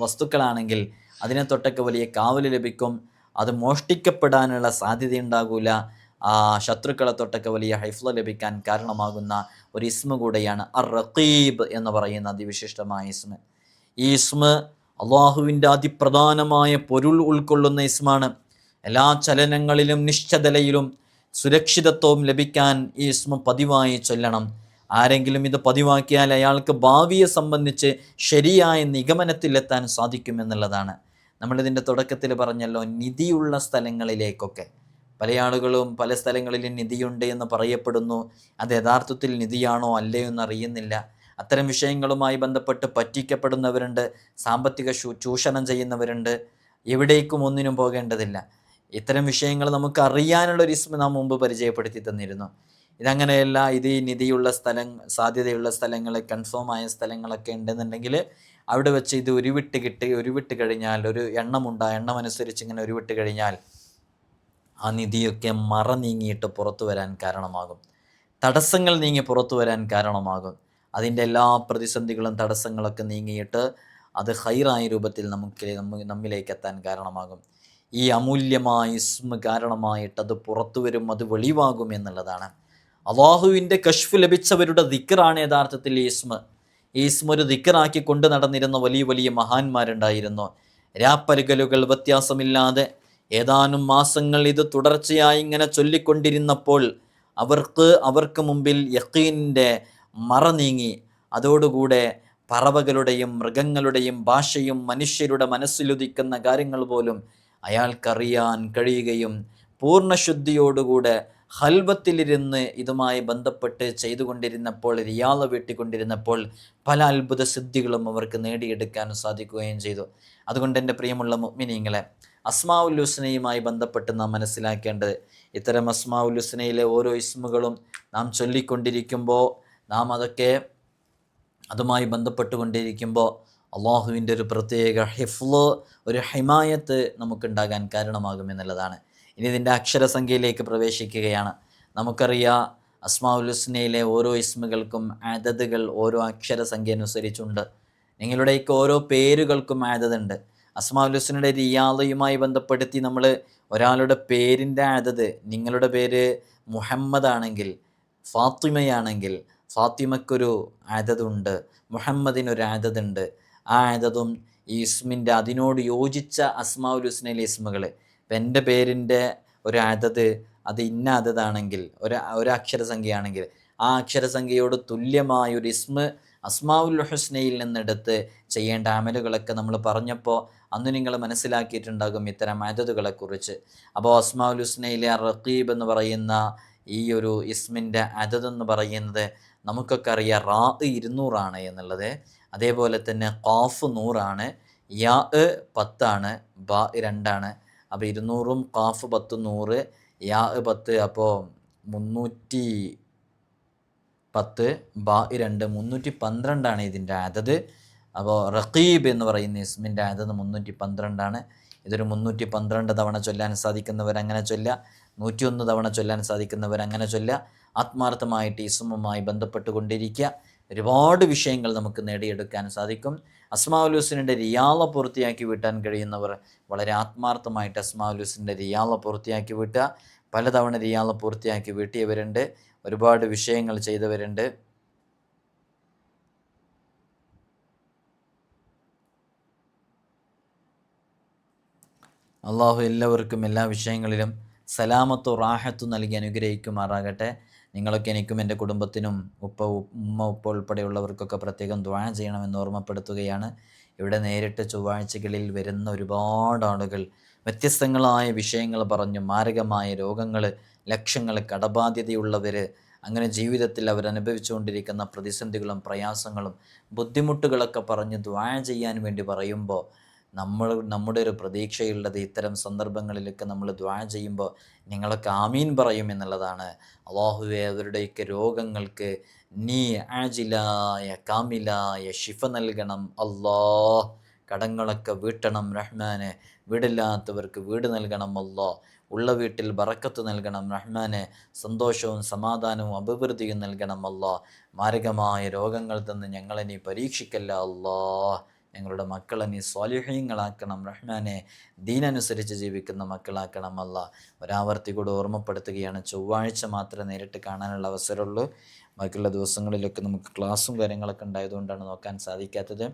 A: വസ്തുക്കളാണെങ്കിൽ അതിനെ തൊട്ടൊക്കെ വലിയ കാവൽ ലഭിക്കും. അത് മോഷ്ടിക്കപ്പെടാനുള്ള സാധ്യതയുണ്ടാകൂല. ആ ശത്രുക്കളെ തൊട്ടൊക്കെ വലിയ ഹൈഫ്ല ലഭിക്കാൻ കാരണമാകുന്ന ഒരു ഇസ്മ കൂടെയാണ് അർ റഖീബ് എന്ന് പറയുന്ന അതിവിശിഷ്ടമായ ഇസ്മ. ഈ ഇസ്മ അള്ളാഹുവിന്റെ അതിപ്രധാനമായ പൊരുൾ ഉൾക്കൊള്ളുന്ന ഇസ്മാണ്. എല്ലാ ചലനങ്ങളിലും നിശ്ചതലയിലും സുരക്ഷിതത്വവും ലഭിക്കാൻ ഈ ഇസ്മ പതിവായി ചൊല്ലണം. ആരെങ്കിലും ഇത് പതിവാക്കിയാൽ അയാൾക്ക് ഭാവിയെ സംബന്ധിച്ച് ശരിയായ നിഗമനത്തിലെത്താൻ സാധിക്കുമെന്നുള്ളതാണ്. നമ്മളിതിന്റെ തുടക്കത്തിൽ പറഞ്ഞല്ലോ നിധിയുള്ള സ്ഥലങ്ങളിലേക്കൊക്കെ. പല ആളുകളും പല സ്ഥലങ്ങളിൽ നിധിയുണ്ട് എന്ന് പറയപ്പെടുന്നു. അത് യഥാർത്ഥത്തിൽ നിധിയാണോ അല്ലയോ എന്ന് അറിയുന്നില്ല. അത്തരം വിഷയങ്ങളുമായി ബന്ധപ്പെട്ട് പറ്റിക്കപ്പെടുന്നവരുണ്ട് സാമ്പത്തിക ചൂഷണം ചെയ്യുന്നവരുണ്ട്. എവിടേക്കും ഒന്നിനും പോകേണ്ടതില്ല. ഇത്തരം വിഷയങ്ങൾ നമുക്ക് അറിയാനുള്ള ഒരു ഇസ്മ നാം മുമ്പ് പരിചയപ്പെടുത്തി തന്നിരുന്നു. ഇതങ്ങനെയല്ല ഇത് ഈ നിധിയുള്ള സ്ഥലം സാധ്യതയുള്ള സ്ഥലങ്ങൾ കൺഫേം ആയ സ്ഥലങ്ങളൊക്കെ ഉണ്ടെന്നുണ്ടെങ്കിൽ അവിടെ വെച്ച് ഇത് ഉരുവിട്ട് കിട്ടി ഉരുവിട്ട് കഴിഞ്ഞാൽ ഒരു എണ്ണമുണ്ടാ എണ്ണമനുസരിച്ച് ഇങ്ങനെ ഉരുവിട്ട് കഴിഞ്ഞാൽ ആ നിധിയൊക്കെ മറ നീങ്ങിയിട്ട് പുറത്തു വരാൻ കാരണമാകും. തടസ്സങ്ങൾ നീങ്ങി പുറത്തു വരാൻ കാരണമാകും. അതിന്റെ എല്ലാ പ്രതിസന്ധികളും തടസ്സങ്ങളൊക്കെ നീങ്ങിയിട്ട് അത് ഹൈറായ രൂപത്തിൽ നമുക്ക് നമ്മ- നമ്മിലേക്ക് എത്താൻ കാരണമാകും. ഈ അമൂല്യമായ ഇസ്മ കാരണമായിട്ട് അത് പുറത്തു വരും അത് വെളിവാകും എന്നുള്ളതാണ്. അള്ളാഹുവിന്റെ കഷ്ഫ് ലഭിച്ചവരുടെ ദിക്കറാണ് യഥാർത്ഥത്തിൽ ഈ ഇസ്മ. ഈ ഇസ്മ ഒരു ദിക്കറാക്കി കൊണ്ടു നടന്നിരുന്ന വലിയ വലിയ മഹാന്മാരുണ്ടായിരുന്നു. രാപ്പരുകലുകൾ വ്യത്യാസമില്ലാതെ ഏതാനും മാസങ്ങൾ ഇത് തുടർച്ചയായി ഇങ്ങനെ ചൊല്ലിക്കൊണ്ടിരുന്നപ്പോൾ അവർക്ക് അവർക്ക് മുമ്പിൽ യക്കീനിന്റെ മറ നീങ്ങി. അതോടുകൂടെ പറവകളുടെയും മൃഗങ്ങളുടെയും ഭാഷയും മനുഷ്യരുടെ മനസ്സിലുദിക്കുന്ന കാര്യങ്ങൾ പോലും അയാൾക്കറിയാൻ കഴിയുകയും പൂർണശുദ്ധിയോടുകൂടെ ഹൽവത്തിലിരുന്ന് ഇതുമായി ബന്ധപ്പെട്ട് ചെയ്തുകൊണ്ടിരുന്നപ്പോൾ റിയാള വീട്ടിക്കൊണ്ടിരുന്നപ്പോൾ പല അത്ഭുത സിദ്ധികളും അവർക്ക് നേടിയെടുക്കാൻ സാധിക്കുകയും ചെയ്തു. അതുകൊണ്ട് എന്റെ പ്രിയമുള്ള മുഅ്മിനീങ്ങളെ അസ്മാഉൽ ഹുസ്നയുമായി ബന്ധപ്പെട്ട് നാം മനസ്സിലാക്കേണ്ടത് ഇത്തരം അസ്മാഉൽ ഹുസ്നയിലെ ഓരോ ഇസ്മുകളും നാം ചൊല്ലിക്കൊണ്ടിരിക്കുമ്പോൾ നാം അതൊക്കെ അതുമായി ബന്ധപ്പെട്ടുകൊണ്ടിരിക്കുമ്പോൾ അള്ളാഹുവിന്റെ ഒരു പ്രത്യേക ഹിഫ്ലോ ഒരു ഹിമായത്ത് നമുക്കുണ്ടാകാൻ കാരണമാകുമെന്നുള്ളതാണ് ഇനി ഇതിന്റെ അക്ഷരസംഖ്യയിലേക്ക് പ്രവേശിക്കുകയാണ്. നമുക്കറിയാം അസ്മാഉൽ ഹുസ്നയിലെ ഓരോ ഇസ്മുകൾക്കും ആദതുകൾ ഓരോ അക്ഷരസംഖ്യ അനുസരിച്ചുണ്ട്. നിങ്ങളുടെയൊക്കെ ഓരോ പേരുകൾക്കും ആദതുണ്ട് അസ്മാഉൽ ഹുസ്നയുടെ റിയാദയുമായി ബന്ധപ്പെടുത്തി നമ്മൾ ഒരാളുടെ പേരിന്റെ ആദത് നിങ്ങളുടെ പേര് മുഹമ്മദ് ആണെങ്കിൽ ഫാത്തിമയാണെങ്കിൽ ഫാത്തിമയ്ക്കൊരു ആദതുണ്ട് മുഹമ്മദിനൊരു ആദതുണ്ട് ആ ആദതും ഈ ഇസ്മിന്റെ അതിനോട് യോജിച്ച അസ്മാഉൽ ഹുസ്നയിലെ ഇസ്മുകൾ. ഇപ്പം എന്റെ പേരിന്റെ ഒരു അത് ഇന്ന അതതാണെങ്കിൽ ഒരു ഒരു അക്ഷരസംഖ്യയാണെങ്കിൽ ആ അക്ഷരസംഖ്യയോട് തുല്യമായ ഒരു ഇസ്മ അസ്മാവുൽ ഹുസ്നയിൽ നിന്നെടുത്ത് ചെയ്യേണ്ട അമലുകളൊക്കെ നമ്മൾ പറഞ്ഞപ്പോൾ അന്ന് നിങ്ങൾ മനസ്സിലാക്കിയിട്ടുണ്ടാകും ഇത്തരം അതതുകളെക്കുറിച്ച് അപ്പോൾ അസ്മാവുൽ ഹുസ്നയിലെ റഖീബ് എന്ന് പറയുന്ന ഈ ഒരു ഇസ്മിന്റെ അതതെന്ന് പറയുന്നത് നമുക്കൊക്കെ അറിയാം റാ ഇരുന്നൂറാണ് എന്നുള്ളത്. അതേപോലെ തന്നെ ഖാഫ് നൂറാണ് യാ പത്താണ് ബ രണ്ടാണ്. അപ്പോൾ ഇരുന്നൂറും കാഫ് പത്ത് നൂറ് യാ പത്ത് അപ്പോൾ മുന്നൂറ്റി പത്ത് ബാ രണ്ട് മുന്നൂറ്റി പന്ത്രണ്ടാണ് ഇതിന്റെ അതത് അപ്പോൾ റഖീബ് എന്ന് പറയുന്ന ഇസ്മിന്റെ അതത് മുന്നൂറ്റി പന്ത്രണ്ടാണ്. ഇതൊരു മുന്നൂറ്റി പന്ത്രണ്ട് തവണ ചൊല്ലാൻ സാധിക്കുന്നവർ അങ്ങനെ ചൊല്ലുക. നൂറ്റിയൊന്ന് തവണ ചൊല്ലാൻ സാധിക്കുന്നവർ അങ്ങനെ ചൊല്ലുക. ആത്മാർത്ഥമായിട്ട് ഇസ്മുമായി ബന്ധപ്പെട്ടുകൊണ്ടിരിക്കുക. ഒരുപാട് വിഷയങ്ങൾ നമുക്ക് നേടിയെടുക്കാൻ സാധിക്കും. അസ്മാഉൽ ഹുസിന്റെ റിയാള പൂർത്തിയാക്കി വിട്ടാൻ കഴിയുന്നവർ വളരെ ആത്മാർത്ഥമായിട്ട് അസ്മാഉൽ ഹുസിന്റെ റിയാള പൂർത്തിയാക്കി വീട്ടുക. പലതവണ റിയാള പൂർത്തിയാക്കി വീട്ടിയവരുണ്ട്. ഒരുപാട് വിഷയങ്ങൾ ചെയ്തവരുണ്ട്. അള്ളാഹു എല്ലാവർക്കും എല്ലാ വിഷയങ്ങളിലും സലാമത്തോ റാഹത്തു നൽകി അനുഗ്രഹിക്കുമാറാകട്ടെ. നിങ്ങളൊക്കെ എനിക്കും എന്റെ കുടുംബത്തിനും ഉപ്പ ഉമ്മ ഉപ്പ ഉൾപ്പെടെയുള്ളവർക്കൊക്കെ പ്രത്യേകം ദ്വാ ചെയ്യണമെന്ന് ഓർമ്മപ്പെടുത്തുകയാണ്. ഇവിടെ നേരിട്ട് ചൊവ്വാഴ്ചകളിൽ വരുന്ന ഒരുപാട് ആളുകൾ വ്യത്യസ്തങ്ങളായ വിഷയങ്ങൾ പറഞ്ഞു മാരകമായ രോഗങ്ങൾ ലക്ഷങ്ങൾ കടബാധ്യതയുള്ളവർ അങ്ങനെ ജീവിതത്തിൽ അവരനുഭവിച്ചുകൊണ്ടിരിക്കുന്ന പ്രതിസന്ധികളും പ്രയാസങ്ങളും ബുദ്ധിമുട്ടുകളൊക്കെ പറഞ്ഞ് ദ്വാ ചെയ്യാൻ വേണ്ടി പറയുമ്പോൾ നമ്മൾ നമ്മുടെ ഒരു പ്രതീക്ഷയുള്ളത് ഇത്തരം സന്ദർഭങ്ങളിലൊക്കെ നമ്മൾ ദ്വാ ചെയ്യുമ്പോൾ നിങ്ങളൊക്കെ ആമീൻ പറയും എന്നുള്ളതാണ്. അള്ളാഹുവെ അവരുടെയൊക്കെ രോഗങ്ങൾക്ക് നീ ആജിലായ കാമിലായ ഷിഫ നൽകണം. അല്ലാ കടങ്ങളൊക്കെ വീട്ടണം. റഹ്മാനെ വീടില്ലാത്തവർക്ക് വീട് നൽകണം. അല്ലോ ഉള്ള വീട്ടിൽ ബറക്കത്ത് നൽകണം. റഹ്മാന് സന്തോഷവും സമാധാനവും അഭിവൃദ്ധിയും നൽകണം. അല്ലോ മാരകമായ രോഗങ്ങൾ തന്ന് ഞങ്ങളെ നീ പരീക്ഷിക്കല്ല. അല്ലോ ഞങ്ങളുടെ മക്കളെ നീ സ്വാലിഹ്യങ്ങളാക്കണം റഹ്മാനെ ദീനനുസരിച്ച് ജീവിക്കുന്ന മക്കളാക്കണം അല്ല. ഒരാവർത്തി കൂടെ ഓർമ്മപ്പെടുത്തുകയാണ്. ചൊവ്വാഴ്ച മാത്രമേ നേരിട്ട് കാണാനുള്ള അവസരമുള്ളൂ. ബാക്കിയുള്ള ദിവസങ്ങളിലൊക്കെ നമുക്ക് ക്ലാസ്സും കാര്യങ്ങളൊക്കെ ഉണ്ടായതുകൊണ്ടാണ് നോക്കാൻ സാധിക്കാത്തത്.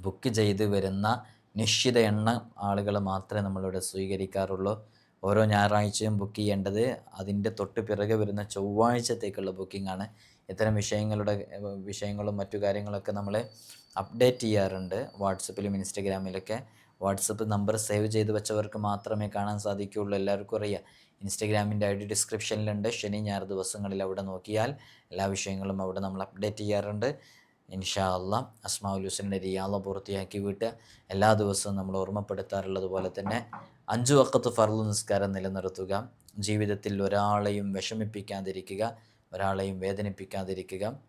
A: ബുക്ക് ചെയ്ത് വരുന്ന നിശ്ചിത എണ്ണം ആളുകൾ മാത്രമേ നമ്മളിവിടെ സ്വീകരിക്കാറുള്ളൂ. ഓരോ ഞായറാഴ്ചയും ബുക്ക് ചെയ്യേണ്ടത് അതിന്റെ തൊട്ട് പിറകെ വരുന്ന ചൊവ്വാഴ്ചത്തേക്കുള്ള ബുക്കിംഗ് ആണ്. ഇത്തരം വിഷയങ്ങളുടെ വിഷയങ്ങളും മറ്റു കാര്യങ്ങളൊക്കെ നമ്മൾ അപ്ഡേറ്റ് ചെയ്യാറുണ്ട് വാട്സപ്പിലും ഇൻസ്റ്റഗ്രാമിലൊക്കെ. വാട്സപ്പ് നമ്പർ സേവ് ചെയ്ത് വെച്ചവർക്ക് മാത്രമേ കാണാൻ സാധിക്കുകയുള്ളൂ എല്ലാവർക്കും അറിയാം. ഇൻസ്റ്റഗ്രാമിന്റെ ഐ ഡി ഡിസ്ക്രിപ്ഷനിലുണ്ട് ശനി ഞായർ ദിവസങ്ങളിൽ അവിടെ നോക്കിയാൽ എല്ലാ വിഷയങ്ങളും അവിടെ നമ്മൾ അപ്ഡേറ്റ് ചെയ്യാറുണ്ട്. ഇൻഷാ അല്ല അസ്മാഉൽ ഹുസൈന്റെ റിയാള പൂർത്തിയാക്കി വിട്ട് എല്ലാ ദിവസവും നമ്മൾ ഓർമ്മപ്പെടുത്താറുള്ളത് പോലെ തന്നെ അഞ്ചു വക്കത്ത് ഫർൾ നിസ്കാരം നിലനിർത്തുക. ജീവിതത്തിൽ ഒരാളെയും വിഷമിപ്പിക്കാതിരിക്കുക ഒരാളെയും വേദനിപ്പിക്കാതിരിക്കുക.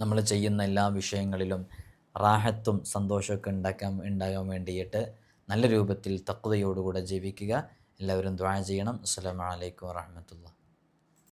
A: നമ്മൾ ചെയ്യുന്ന എല്ലാ വിഷയങ്ങളിലും റാഹത്തും സന്തോഷമൊക്കെ ഉണ്ടാക്കാൻ ഉണ്ടാകാൻ വേണ്ടിയിട്ട് നല്ല രൂപത്തിൽ തക്വതയോടുകൂടെ ജീവിക്കുക. എല്ലാവരും ദ്വാ ചെയ്യണം. അസ്സാം വലൈക്കും വാഹമത്തുള്ള